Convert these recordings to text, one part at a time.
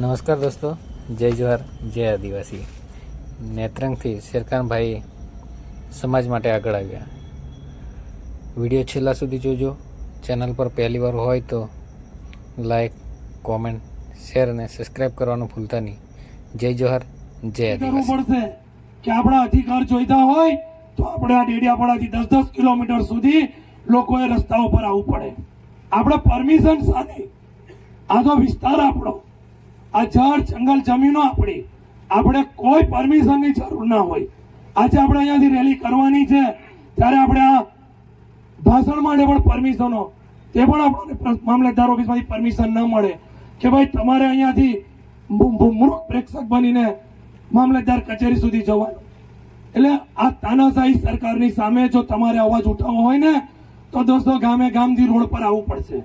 નમસ્કાર દોસ્તો જય જોહાર જય આદિવાસી. નેત્રંગથી શેરખાનભાઈ સમાજ માટે આગળ આવ્યા. વીડિયો છેલ્લા સુધી જોજો. ચેનલ પર પહેલીવાર હોય તો લાઈક કોમેન્ટ શેર અને સબસ્ક્રાઈબ કરવાનું ભૂલતા નહીં. જય જોહાર જય આદિવાસી. પડશે કે આપણા અધિકાર જોઈતા હોય તો આપણે આ ડેડિયાપાડાથી દસ દસ કિલોમીટર સુધી લોકોએ રસ્તા ઉપર આવવું પડે. આપણે પરમિશન સાથે આ તો વિસ્તાર આપણો આ જળ જંગલ જમીનો આપણી. આપણે કોઈ પરમિશનની જરૂર ના હોય. આજે આપણે અહીંયાથી રેલી કરવાની છે. ત્યારે આપણે આ ભાષણ માટે પણ પરમિશનો, તે પણ આપણને મામલતદાર ઓફિસમાંથી પરમિશન ન મળે કે ભાઈ તમારે અહીંયાથી મૂર્ખ પ્રેક્ષક બનીને મામલતદાર કચેરી સુધી જવાનું. એટલે આ તાનાશાહી સરકારની સામે જો તમારે અવાજ ઉઠાવવો હોય ને, તો દોસ્તો ગામે ગામથી રોડ પર આવવું પડશે.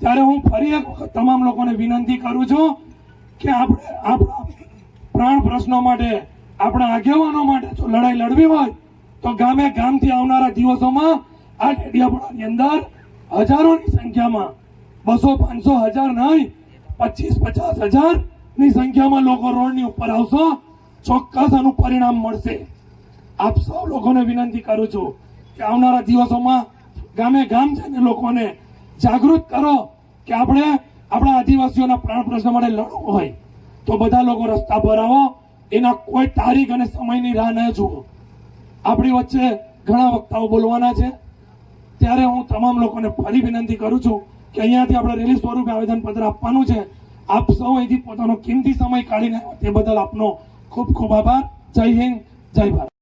ત્યારે હું ફરી એક વખત તમામ લોકોને વિનંતી કરું છું કે આપણે આપણા પ્રાણ પ્રશ્નો માટે, આપણા આગેવાનો માટે જો લડાઈ લડવી હોય, તો ગામે ગામથી આવનારા દિવસોમાં આ ડેડિયાપાડાની અંદર હજારોની સંખ્યામાં બસો પાંચસો હજાર નહીં, પચીસ પચાસ હજારની સંખ્યામાં લોકો રોડની ઉપર આવશો, ચોક્કસ આનું પરિણામ મળશે. આપ સૌ લોકોને વિનંતી કરું છું કે આવનારા દિવસોમાં ગામે ગામ જઈને લોકોને જાગૃત કરો કે આપણે આપણા આદિવાસીઓના પ્રાણ પ્રશ્ન માટે લડવું હોય, તો બધા લોકો રસ્તા પર આવો, એના કોઈ તારીખ અને સમયની રાહ ન જુઓ. આપણી વચ્ચે ઘણા વક્તાઓ બોલવાના છે. ત્યારે હું તમામ લોકોને ફરી વિનંતી કરું છું કે અહીંયાથી આપણે રેલી સ્વરૂપે આવેદનપત્ર આપવાનું છે. આપ સૌ અહીંથી પોતાનો કિંમતી સમય કાઢીને તે બદલ આપનો ખૂબ ખૂબ આભાર. જય હિન્દ, જય ભારત.